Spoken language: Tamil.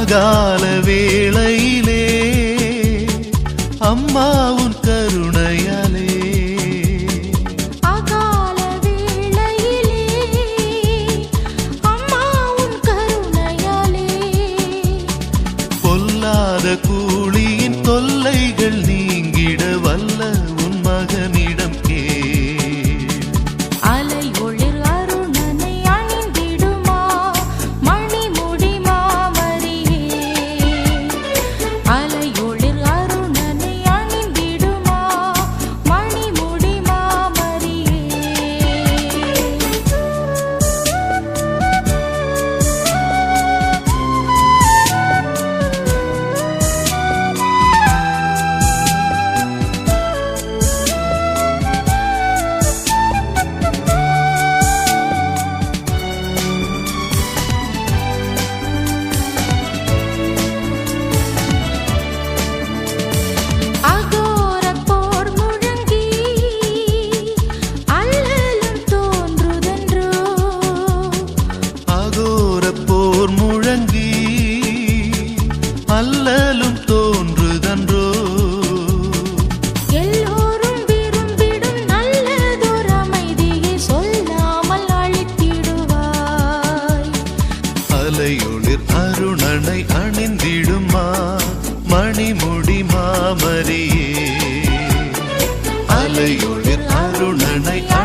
சாயங்கால வேளையிலே அம்மா night.